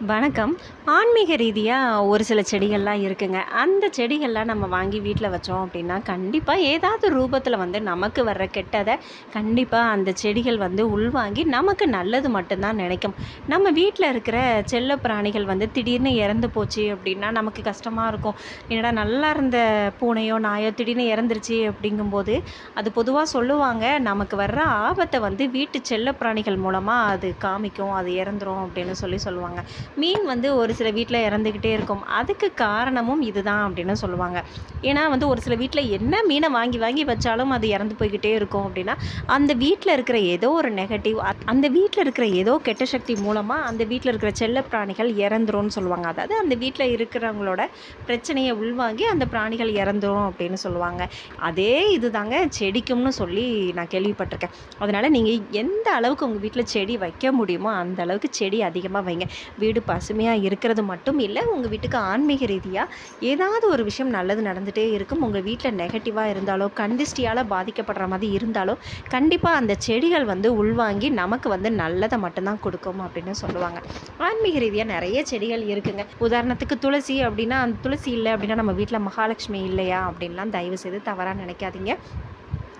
வணக்கம். ஆன்மீக ரீதியாக ஒரு சில செடிகள்லாம் இருக்குங்க. அந்த செடிகள்லாம் நம்ம வாங்கி வீட்டில் வச்சோம் அப்படின்னா கண்டிப்பாக ஏதாவது ரூபத்தில் வந்து நமக்கு வர்ற கெட்டதை கண்டிப்பாக அந்த செடிகள் வந்து உள்வாங்கி நமக்கு நல்லது மட்டும்தான் நினைக்கும். நம்ம வீட்டில் இருக்கிற செல்ல பிராணிகள் வந்து திடீர்னு இறந்து போச்சு அப்படின்னா நமக்கு கஷ்டமாக இருக்கும். என்னடா நல்லா இருந்த பூனையோ நாயோ திடீர்னு இறந்துருச்சு அப்படிங்கும்போது அது பொதுவாக சொல்லுவாங்க நமக்கு வர்ற ஆபத்தை வந்து வீட்டு செல்ல பிராணிகள் மூலமாக அது காமிக்கும் அது இறந்துரும் அப்படின்னு சொல்லி சொல்லுவாங்க. மீன் வந்து ஒரு சில வீட்டில் இறந்துக்கிட்டே இருக்கும். அதுக்கு காரணமும் இதுதான் அப்படின்னு சொல்லுவாங்க. ஏன்னா வந்து ஒரு சில வீட்டில் என்ன மீனை வாங்கி வாங்கி வச்சாலும் அது இறந்து போய்கிட்டே இருக்கும் அப்படின்னா அந்த வீட்டில் இருக்கிற ஏதோ ஒரு நெகட்டிவ் அந்த வீட்டில் இருக்கிற ஏதோ கெட்ட சக்தி மூலமாக அந்த வீட்டில் இருக்கிற செல்ல பிராணிகள் இறந்துரும்னு சொல்லுவாங்க. அதாவது அந்த வீட்டில் இருக்கிறவங்களோட பிரச்சனையை உள்வாங்கி அந்த பிராணிகள் இறந்துரும் அப்படின்னு சொல்லுவாங்க. அதே இதுதாங்க செடிக்கும்னு சொல்லி நான் கேள்விப்பட்டிருக்கேன். அதனால் நீங்கள் எந்த அளவுக்கு உங்கள் வீட்டில் செடி வைக்க முடியுமோ அந்த அளவுக்கு செடி அதிகமாக வைங்க. வீடு பசுமையாக இருக்கிறது மட்டும் இல்லை உங்கள் வீட்டுக்கு ஆன்மீக ரீதியாக ஏதாவது ஒரு விஷயம் நல்லது நடந்துகிட்டே இருக்கும். உங்கள் வீட்டில் நெகட்டிவாக இருந்தாலோ கண்டிஸ்டியால் பாதிக்கப்படுற மாதிரி இருந்தாலோ கண்டிப்பாக அந்த செடிகள் வந்து உள்வாங்கி நமக்கு வந்து நல்லதை மட்டும்தான் கொடுக்கும் அப்படின்னு சொல்லுவாங்க. ஆன்மீக ரீதியாக நிறைய செடிகள் இருக்குங்க. உதாரணத்துக்கு துளசி அப்படின்னா அந்த துளசி இல்லை அப்படின்னா நம்ம வீட்டில் மகாலட்சுமி இல்லையா அப்படின்லாம் தயவு செய்து தவறாக நினைக்காதீங்க.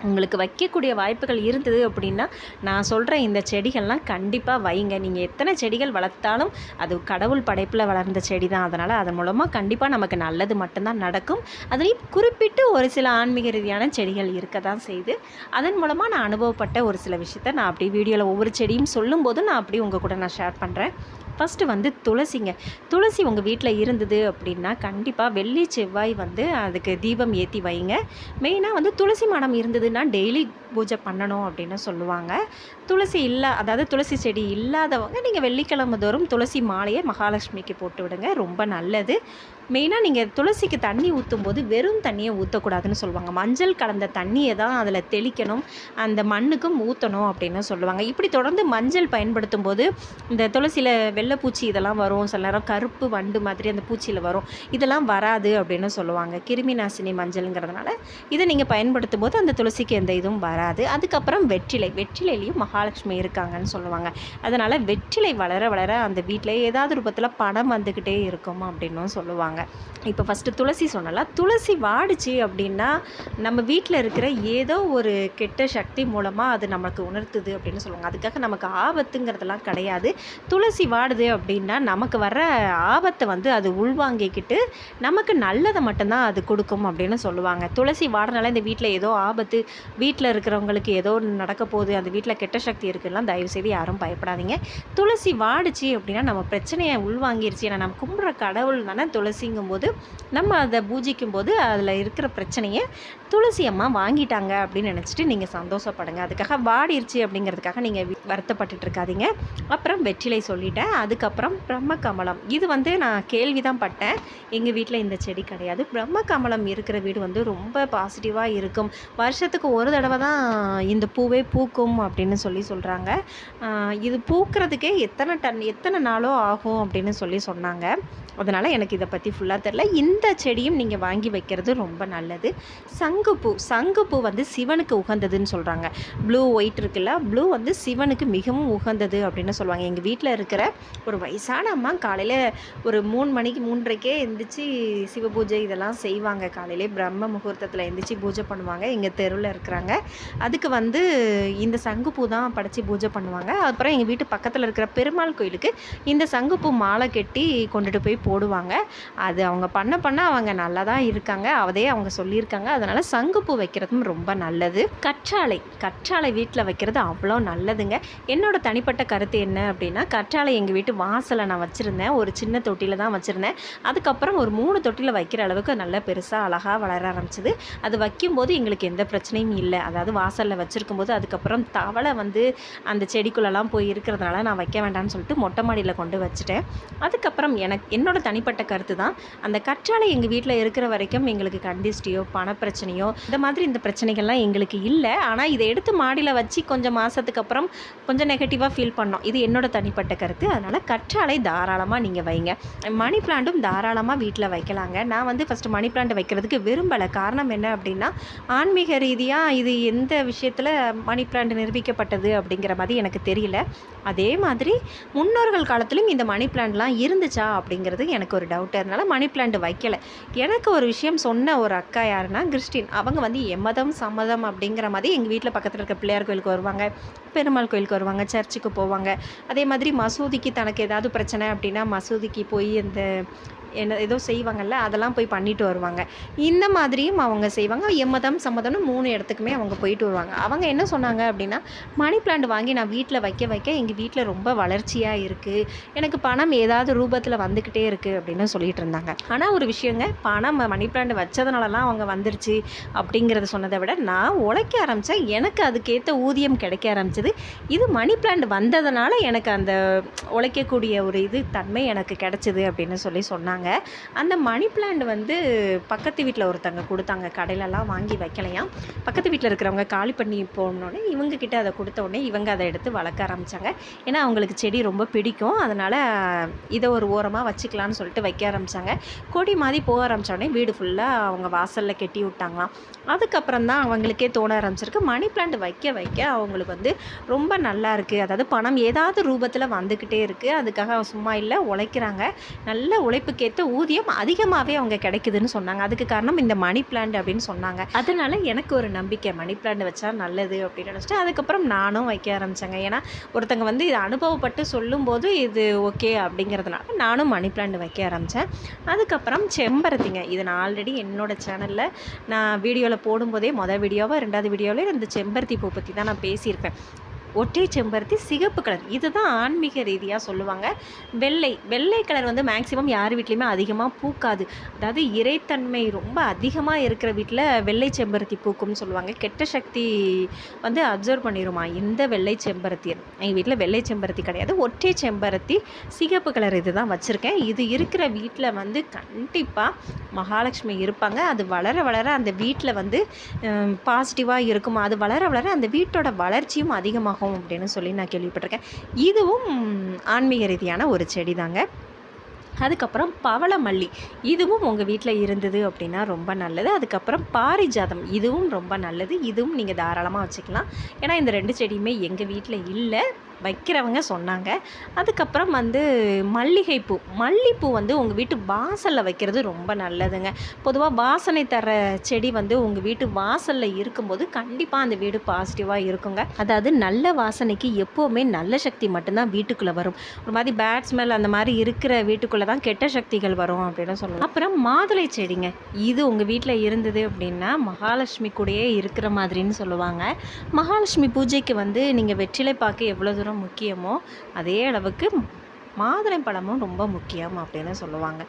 உங்களுக்கு வைக்கக்கூடிய வாய்ப்புகள் இருந்தது அப்படின்னா நான் சொல்கிற இந்த செடிகள்லாம் கண்டிப்பாக வைங்க. நீங்கள் எத்தனை செடிகள் வளர்த்தாலும் அது கடவுள் படைப்பில் வளர்ந்த செடி தான் அதனால் அதன் மூலமாக கண்டிப்பாக நமக்கு நல்லது மட்டும்தான் நடக்கும். அதுலேயும் குறிப்பிட்டு ஒரு சில ஆன்மீக ரீதியான செடிகள் இருக்க தான் செய்து அதன் மூலமாக நான் அனுபவப்பட்ட ஒரு சில விஷயத்த நான் அப்படி வீடியோவில் ஒவ்வொரு செடியும் சொல்லும்போது நான் அப்படி உங்கள் கூட நான் ஷேர் பண்ணுறேன் ஃபஸ்ட்டு வந்து துளசிங்க. துளசி உங்கள் வீட்டில் இருந்தது அப்படின்னா கண்டிப்பாக வெள்ளி செவ்வாய் வந்து அதுக்கு தீபம் ஏற்றி வைங்க. மெயினாக வந்து துளசி மடம் இருந்ததுன்னா டெய்லி பூஜை பண்ணணும் அப்படின்னு சொல்லுவாங்க. துளசி இல்லை அதாவது துளசி செடி இல்லாதவங்க நீங்கள் வெள்ளிக்கிழமை தோறும் துளசி மாலையை மகாலட்சுமிக்கு போட்டு விடுங்க. ரொம்ப நல்லது. மெயினாக நீங்கள் துளசிக்கு தண்ணி ஊற்றும் போது வெறும் தண்ணியை ஊற்றக்கூடாதுன்னு சொல்லுவாங்க. மஞ்சள் கலந்த தண்ணியை தான் அதில் தெளிக்கணும். அந்த மண்ணுக்கும் ஊற்றணும் அப்படின்னு சொல்லுவாங்க. இப்படி தொடர்ந்து மஞ்சள் பயன்படுத்தும் போது இந்த துளசியில் வெள்ளைப்பூச்சி இதெல்லாம் வரும். சில நேரம் கருப்பு வண்டு மாதிரி அந்த பூச்சியில் வரும். இதெல்லாம் வராது அப்படின்னு சொல்லுவாங்க. கிருமி நாசினி மஞ்சள்ங்கிறதுனால இதை நீங்கள் பயன்படுத்தும் போது அந்த துளசிக்கு எந்த இதுவும் வராது. அதுக்கப்புறம் வெற்றிலை வெற்றிலையிலையும் மகாலட்சுமி இருக்காங்கன்னு சொல்லுவாங்க. அதனால் வெற்றிலை வளர வளர அந்த வீட்டில் ஏதாவது ரூபத்தில் பணம் வந்துக்கிட்டே இருக்கும் அப்படின்னும் சொல்லுவாங்க. இப்போ ஃபஸ்ட்டு துளசி சொன்னலாம் துளசி வாடிச்சு அப்படின்னா நம்ம வீட்டில் இருக்கிற ஏதோ ஒரு கெட்ட சக்தி மூலமாக அது நமக்கு உணர்த்துது அப்படின்னு சொல்லுவாங்க. அதுக்காக நமக்கு ஆபத்துங்கிறதெல்லாம் கிடையாது. துளசி வாடுது அப்படின்னா நமக்கு வர ஆபத்தை வந்து அது உள்வாங்கிக்கிட்டு நமக்கு நல்லதை மட்டும்தான் அது கொடுக்கும் அப்படின்னு சொல்லுவாங்க. துளசி வாடினால இந்த வீட்டில் ஏதோ ஆபத்து வீட்டில் இருக்கிறவங்களுக்கு ஏதோ நடக்க போகுது அந்த வீட்டில் கெட்ட சக்தி இருக்குலாம் தயவு செய்து யாரும் பயப்படாதீங்க. துளசி வாடிச்சு அப்படின்னா நம்ம பிரச்சனையை உள்வாங்கிருச்சு. ஏன்னா நம்ம கும்பிட்ற கடவுள் தானே துளசிங்கும் போது நம்ம அதை பூஜிக்கும் போது அதில் இருக்கிற பிரச்சனையை துளசி அம்மா வாங்கிட்டாங்க அப்படின்னு நினச்சிட்டு நீங்கள் சந்தோஷப்படுங்க. அதுக்காக வாடிருச்சு அப்படிங்கிறதுக்காக நீங்கள் வருத்தப்பட்டுட்டு இருக்காதீங்க. அப்புறம் வெற்றிலை சொல்லிட்டேன். அதுக்கப்புறம் பிரம்ம கமலம் இது வந்து நான் கேள்வி தான் பட்டேன். எங்கள் வீட்டில் இந்த செடி கிடையாது. பிரம்ம கமலம் இருக்கிற வீடு வந்து ரொம்ப பாசிட்டிவாக இருக்கும். வருஷத்துக்கு ஒரு தடவை தான் இந்த பூவே பூக்கும் அப்படின்னு சொல்லி சொல்கிறாங்க இது பூக்கிறதுக்கே எத்தனை டன் எத்தனை நாளோ ஆகும் அப்படின்னு சொல்லி சொன்னாங்க. அதனால் எனக்கு இதை பற்றி ஃபுல்லாக தெரில இந்த செடியும் நீங்கள் வாங்கி வைக்கிறது ரொம்ப நல்லது. சங்குப்பூ சங்குப்பூ வந்து சிவனுக்கு உகந்ததுன்னு சொல்கிறாங்க ப்ளூ ஒயிட் இருக்குல்ல ப்ளூ வந்து சிவனுக்கு மிகவும் உகந்தது அப்படின்னு சொல்லுவாங்க. எங்கள் வீட்டில் இருக்கிற ஒரு வயசான அம்மா காலையில் ஒரு மூணு மணிக்கு மூன்றரைக்கே எழுந்திரிச்சு சிவ பூஜை இதெல்லாம் செய்வாங்க. காலையிலே பிரம்ம முகூர்த்தத்தில் எழுந்திரிச்சு பூஜை பண்ணுவாங்க. எங்கள் தெருவில் இருக்கிறாங்க. அதுக்கு வந்து இந்த சங்குப்பூ தான் படைச்சி பூஜை பண்ணுவாங்க. அப்புறம் எங்கள் வீட்டு பக்கத்தில் இருக்கிற பெருமாள் கோயிலுக்கு இந்த சங்குப்பூ மாலை கட்டி கொண்டுட்டு போய் போடுவாங்க. அது அவங்க பண்ண பண்ண அவங்க நல்லா தான் இருக்காங்க. அதே அவங்க சொல்லியிருக்காங்க. அதனால் சங்குப்பூ வைக்கிறதும் ரொம்ப நல்லது. கற்றாழை கற்றாழை வீட்டில் வைக்கிறது அவ்வளோ நல்லதுங்க. என்னோடய தனிப்பட்ட கருத்து என்ன அப்படின்னா கற்றாழை எங்கள் வீட்டு வாசலை நான் வச்சுருந்தேன். ஒரு சின்ன தொட்டியில் தான் வச்சுருந்தேன். அதுக்கப்புறம் ஒரு மூணு தொட்டியில் வைக்கிற அளவுக்கு நல்லா பெருசாக அழகாக வளர ஆரம்பிச்சது. அது வைக்கும்போது எங்களுக்கு எந்த பிரச்சனையும் இல்லை. அதாவது வாசலில் வச்சுருக்கும் போது அதுக்கப்புறம் தவளை வந்து அந்த செடிக்குள்ளெல்லாம் போய் இருக்கிறதுனால நான் வைக்க வேண்டாம்னு சொல்லிட்டு மொட்டை மாடியில் கொண்டு வச்சுட்டேன். அதுக்கப்புறம் எனக்கு என்னோடய தனிப்பட்ட கருத்து தான் அந்த கற்றாழை எங்கள் வீட்டில் இருக்கிற வரைக்கும் எங்களுக்கு கண்டிஸ்டியோ பணப்பிரச்சனையோ முடியும். இந்த மாதிரி இந்த பிரச்சனைகள்லாம் எங்களுக்கு இல்லை. ஆனால் இதை எடுத்து மாடியில் வச்சு கொஞ்சம் மாதத்துக்கு அப்புறம் கொஞ்சம் நெகட்டிவாக ஃபீல் பண்ணோம். இது என்னோட தனிப்பட்ட கருத்து. அதனால் கற்றாழை தாராளமாக நீங்கள் வைங்க. மணி பிளான்ட்டும் தாராளமாக வீட்டில் வைக்கலாங்க. நான் வந்து ஃபஸ்ட்டு மணி பிளான்ட் வைக்கிறதுக்கு விரும்பலை. காரணம் என்ன அப்படின்னா ஆன்மீக ரீதியாக இது எந்த விஷயத்தில் மணி பிளான்ட் நிரூபிக்கப்பட்டது அப்படிங்கிற மாதிரி எனக்கு தெரியல. அதே மாதிரி முன்னோர்கள் காலத்திலும் இந்த மணி பிளான்ட்லாம் இருந்துச்சா அப்படிங்கிறது எனக்கு ஒரு டவுட் அதனால மணி பிளான்ட் வைக்கல. எனக்கு ஒரு விஷயம் சொன்ன ஒரு அக்கா யாருன்னா கிறிஸ்டின். அவங்க வந்து எம்மதம் சம்மதம் அப்படிங்கிற மாதிரி எங்கள் வீட்டில் பக்கத்தில் இருக்க பிள்ளையார் கோயிலுக்கு வருவாங்க பெருமாள் கோயிலுக்கு வருவாங்க சர்ச்சுக்கு போவாங்க. அதே மாதிரி மசூதிக்கு தனக்கு ஏதாவது பிரச்சனை அப்படின்னா மசூதிக்கு போய் இந்த என்ன ஏதோ செய்வாங்கல்ல அதெல்லாம் போய் பண்ணிட்டு வருவாங்க. இந்த மாதிரியும் அவங்க செய்வாங்க. எம்மதம் சம்மதம்னு மூணு இடத்துக்குமே அவங்க போயிட்டு வருவாங்க. அவங்க என்ன சொன்னாங்க அப்படின்னா மணி பிளான்ட் வாங்கி நான் வீட்டில் வைக்க வைக்க எங்கள் வீட்டில் ரொம்ப வளர்ச்சியாக இருக்குது எனக்கு பணம் ஏதாவது ரூபத்தில் வந்துக்கிட்டே இருக்குது அப்படின்னு சொல்லிட்டு இருந்தாங்க. ஆனால் ஒரு விஷயங்க பணம் மணி பிளான்ட் வச்சதுனாலலாம் அவங்க வந்துருச்சு அப்படிங்கிறத சொன்னதை விட நான் உழைக்க ஆரம்பித்தேன் எனக்கு அதுக்கேற்ற ஊதியம் கிடைக்க ஆரம்பிச்சது. இது மணி பிளான்ட் வந்ததுனால எனக்கு அந்த உழைக்கக்கூடிய ஒரு இது தன்மை எனக்கு கிடைச்சிது அப்படின்னு சொல்லி சொன்னாங்க. அந்த மணி பிளான்ட் வந்து பக்கத்து வீட்டில் ஒருத்தங்க கொடுத்தாங்க. கடையிலலாம் வாங்கி வைக்கலையாம். பக்கத்து வீட்டில் இருக்கிறவங்க காலி பண்ணி போனோடனே இவங்க கிட்ட அதை கொடுத்த உடனே இவங்க அதை எடுத்து வளர்க்க ஆரம்பித்தாங்க ஏன்னா அவங்களுக்கு செடி ரொம்ப பிடிக்கும். அதனால் இதை ஒரு ஓரமாக வச்சுக்கலான்னு சொல்லிட்டு வைக்க ஆரம்பித்தாங்க கொடி மாதிரி போக ஆரம்பித்தோடனே வீடு ஃபுல்லாக அவங்க வாசலில் கட்டி விட்டாங்களாம். அதுக்கப்புறம் தான் அவங்களுக்கே தோண ஆரம்பிச்சிருக்கு. மணி பிளான்ட் வைக்க வைக்க அவங்களுக்கு வந்து ரொம்ப நல்லா இருக்குது அதாவது பணம் ஏதாவது ரூபத்தில் வந்துக்கிட்டே இருக்குது அதுக்காக சும்மா இல்லை உழைக்கிறாங்க. நல்ல உழைப்புக்கு சேர்த்து ஊதியம் அதிகமாகவே அவங்க கிடைக்குதுன்னு சொன்னாங்க. அதுக்கு காரணம் இந்த மணி பிளான்ட் அப்படின்னு சொன்னாங்க. அதனால எனக்கு ஒரு நம்பிக்கை மணி பிளான்ட் வச்சா நல்லது அப்படின்னு நினச்சிட்டு அதுக்கப்புறம் நானும் வைக்க ஆரம்பித்தேங்க ஏன்னா ஒருத்தங்க வந்து இதை அனுபவப்பட்டு சொல்லும்போது இது ஓகே அப்படிங்கிறதுனால நானும் மணி பிளான்ட் வைக்க ஆரம்பித்தேன் அதுக்கப்புறம் செம்பருத்திங்க. இது நான் ஆல்ரெடி என்னோடய சேனலில் நான் வீடியோவில் போடும்போதே மொதல் வீடியோவாக ரெண்டாவது வீடியோவில் இந்த செம்பருத்தி பூ பற்றி தான் நான் பேசியிருப்பேன். ஒற்றை செம்பருத்தி சிகப்பு கலர். இதுதான் ஆன்மீக ரீதியாக சொல்லுவாங்க. வெள்ளை. வெள்ளை கலர் வந்து மேக்ஸிமம் யார் வீட்லேயுமே அதிகமாக பூக்காது. அதாவது இறைத்தன்மை ரொம்ப அதிகமாக இருக்கிற வீட்டில் வெள்ளை செம்பருத்தி பூக்கும்னு சொல்லுவாங்க. கெட்ட சக்தி வந்து அப்சர்வ் பண்ணிடுமா இந்த வெள்ளை செம்பருத்தி. எங்கள் வீட்டில் வெள்ளை செம்பருத்தி கிடையாது. ஒற்றை செம்பருத்தி சிகப்பு கலர் இது தான் வச்சுருக்கேன். இது இருக்கிற வீட்டில் வந்து கண்டிப்பாக மகாலட்சுமி இருப்பாங்க. அது வளர வளர அந்த வீட்டில் வந்து பாசிட்டிவாக இருக்குமா? அது வளர வளர அந்த வீட்டோட வளர்ச்சியும் அதிகமாகும். அப்படின்னு சொல்லி நான் கேள்விப்பட்டிருக்கேன். இதுவும் ஆன்மீக ரீதியான ஒரு செடி தாங்க அதுக்கப்புறம் பவளமல்லி. இதுவும் உங்கள் வீட்டில் இருந்தது அப்படின்னா ரொம்ப நல்லது. அதுக்கப்புறம் பாரிஜாதம். இதுவும் ரொம்ப நல்லது. இதுவும் நீங்கள் தாராளமாக வச்சுக்கலாம். ஏன்னா இந்த ரெண்டு செடியுமே எங்கள் வீட்டில் இல்லை. வைக்கிறவங்க சொன்னாங்க. அதுக்கப்புறம் வந்து மல்லிகைப்பூ. மல்லிப்பூ வந்து உங்கள் வீட்டு வாசலில் வைக்கிறது ரொம்ப நல்லதுங்க. பொதுவாக வாசனை தர செடி வந்து உங்கள் வீட்டு வாசலில் இருக்கும்போது கண்டிப்பாக அந்த வீடு பாசிட்டிவாக இருக்குங்க. அதாவது நல்ல வாசனைக்கு எப்போவுமே நல்ல சக்தி மட்டும்தான் வீட்டுக்குள்ளே வரும். ஒரு மாதிரி பேட் ஸ்மெல் அந்த மாதிரி இருக்கிற வீட்டுக்குள்ளே தான் கெட்ட சக்திகள் வரும் அப்படின்னு சொல்லலாம் அப்புறம் மாதுளை செடிங்க. இது உங்கள் வீட்டில் இருந்தது அப்படின்னா மகாலட்சுமி கூடயே இருக்கிற மாதிரின்னு சொல்லுவாங்க. மகாலட்சுமி பூஜைக்கு வந்து நீங்கள் வெற்றிலை பார்க்க எவ்வளோ தூரம் முக்கியமோ அதே அளவுக்கு மாதுளை பழமும் ரொம்ப முக்கியம் அப்படின்னு சொல்லுவாங்க.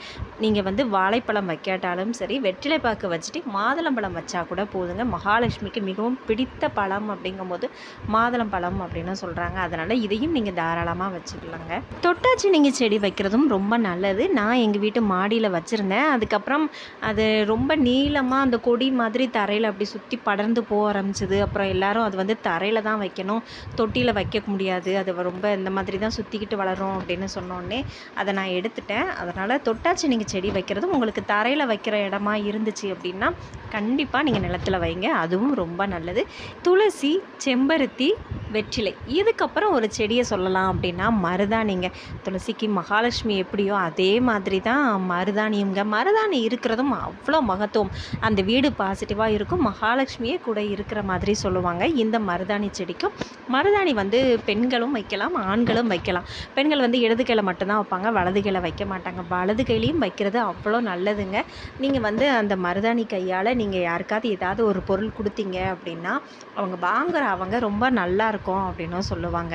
நீங்கள் வந்து வாழைப்பழம் வைக்காட்டாலும் சரி வெற்றிலை பாக்கு வச்சுட்டு மாதுளம்பழம் வச்சா கூட போதுங்க. மகாலட்சுமிக்கு மிகவும் பிடித்த பழம் அப்படிங்கும்போது மாதுளம்பழம் அப்படின்னு சொல்கிறாங்க அதனால் இதையும் நீங்கள் தாராளமாக வச்சுக்கலாங்க. தொட்டாச்சி நீங்கள் செடி வைக்கிறதும் ரொம்ப நல்லது. நான் எங்கள் வீட்டு மாடியில் வச்சுருந்தேன். அதுக்கப்புறம் அது ரொம்ப நீளமாக அந்த கொடி மாதிரி தரையில் அப்படி சுற்றி படர்ந்து போக ஆரம்பிச்சது. அப்புறம் எல்லாரும் அது வந்து தரையில் தான் வைக்கணும். தொட்டியில் வைக்க முடியாது. அது ரொம்ப இந்த மாதிரி தான் சுற்றிக்கிட்டு வளரும் அப்படின்னு சொன்னோன்னே அதை நான் எடுத்துட்டேன். அதனால் தொட்டாச்சி நீங்கள் செடி வைக்கிறது உங்களுக்கு தரையில் வைக்கிற இடமா இருந்துச்சு அப்படின்னா கண்டிப்பாக நீங்கள் நிலத்தில் வைங்க. அதுவும் ரொம்ப நல்லது. துளசி செம்பருத்தி வெற்றிலை. இதுக்கப்புறம் ஒரு செடியை சொல்லலாம் அப்படின்னா மருதாணிங்க. துளசிக்கு மகாலட்சுமி எப்படியோ அதே மாதிரி தான் மருதாணியுங்க. மருதாணி இருக்கிறதும் அவ்வளோ மகத்துவம். அந்த வீடு பாசிட்டிவாக இருக்கும். மகாலட்சுமியே கூட இருக்கிற மாதிரி சொல்லுவாங்க. இந்த மருதாணி செடிக்கும் மருதாணி வந்து பெண்களும் வைக்கலாம் ஆண்களும் வைக்கலாம். பெண்கள் வந்து இடது கையில் மட்டும்தான் வைப்பாங்க. வலது கையில் வைக்க மாட்டாங்க. வலது கையிலையும் வைக்கிறது அவ்வளோ நல்லதுங்க. நீங்கள் வந்து அந்த மருதாணி கையால் நீங்கள் யாருக்காவது ஏதாவது ஒரு பொருள் கொடுத்தீங்க அப்படின்னா அவங்க வாங்குற அவங்க ரொம்ப நல்லா இருக்கும் இருக்கும் அப்படின்னும் சொல்லுவாங்க.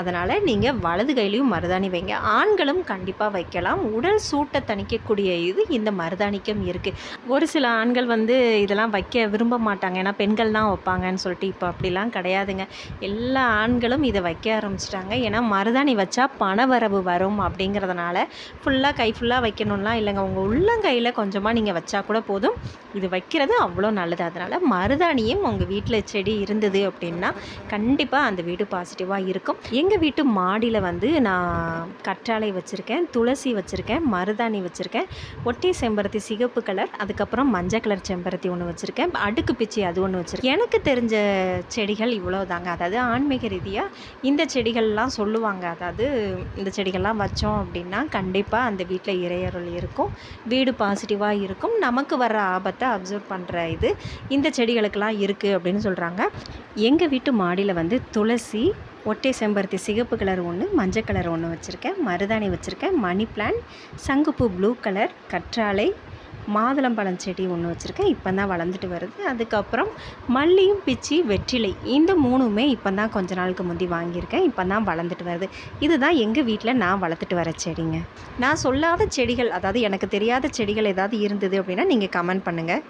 அதனால் நீங்கள் வலது கையிலையும் மருதாணி வைங்க. ஆண்களும் கண்டிப்பாக வைக்கலாம். உடல் சூட்டை தணிக்கக்கூடிய இது இந்த மருதாணிக்கும் இருக்குது ஒரு சில ஆண்கள் வந்து இதெல்லாம் வைக்க விரும்ப மாட்டாங்க. ஏன்னா பெண்கள் தான் வைப்பாங்கன்னு சொல்லிட்டு இப்போ அப்படிலாம் கிடையாதுங்க. எல்லா ஆண்களும் இதை வைக்க ஆரம்பிச்சிட்டாங்க. ஏன்னா மருதாணி வச்சா பணவரவு வரும் அப்படிங்கிறதுனால ஃபுல்லாக கை ஃபுல்லாக வைக்கணும்லாம் இல்லைங்க. உங்கள் உள்ளங்கையில் கொஞ்சமாக நீங்கள் வச்சா கூட போதும். இது வைக்கிறது அவ்வளோ நல்லது. அதனால் மருதாணியும் உங்கள் வீட்டில் செடி இருந்தது அப்படின்னா கண்டிப்பாக அந்த வீடு பாசிட்டிவாக இருக்கும். எங்கள் வீட்டு மாடியில் வந்து நான் கற்றாழை வச்சுருக்கேன் துளசி வச்சுருக்கேன் மருதாணி வச்சுருக்கேன் ஒட்டி செம்பருத்தி சிகப்பு கலர் அதுக்கப்புறம் மஞ்சள் கலர் செம்பருத்தி ஒன்று வச்சுருக்கேன் அடுக்கு பிச்சி அது ஒன்று வச்சுருக்கேன். எனக்கு தெரிஞ்ச செடிகள் இவ்வளோ தாங்க அதாவது ஆன்மீக ரீதியாக இந்த செடிகள்லாம் சொல்லுவாங்க. அதாவது இந்த செடிகள்லாம் வச்சோம் அப்படின்னா கண்டிப்பாக அந்த வீட்டில் இறையருள் இருக்கும் வீடு பாசிட்டிவாக இருக்கும். நமக்கு வர ஆபத்தை அப்சர்வ் பண்ணுற இது இந்த செடிகளுக்கெல்லாம் இருக்குது அப்படின்னு சொல்கிறாங்க எங்கள் வீட்டு மாடியில் வந்து துளசி ஒட்டை செம்பருத்தி சிகப்பு கலர் ஒன்று மஞ்சள் கலர் ஒன்று வச்சுருக்கேன். மருதாணி வச்சுருக்கேன். மணி பிளான்ட் சங்குப்பூ ப்ளூ கலர். கற்றாழை. மாதுளம்பழம் செடி ஒன்று வச்சுருக்கேன். இப்போ தான் வளர்ந்துட்டு வருது. அதுக்கப்புறம் மல்லியும் பிச்சி வெற்றிலை. இந்த மூணுமே இப்போ தான் கொஞ்ச நாளுக்கு முந்தி வாங்கியிருக்கேன். இப்போ தான் வளர்ந்துட்டு வருது. இதுதான் எங்கள் வீட்டில் நான் வளர்த்துட்டு வர செடிங்க. நான் சொல்லாத செடிகள் அதாவது எனக்கு தெரியாத செடிகள் ஏதாவது இருந்தது அப்படின்னா நீங்கள் கமெண்ட் பண்ணுங்கள்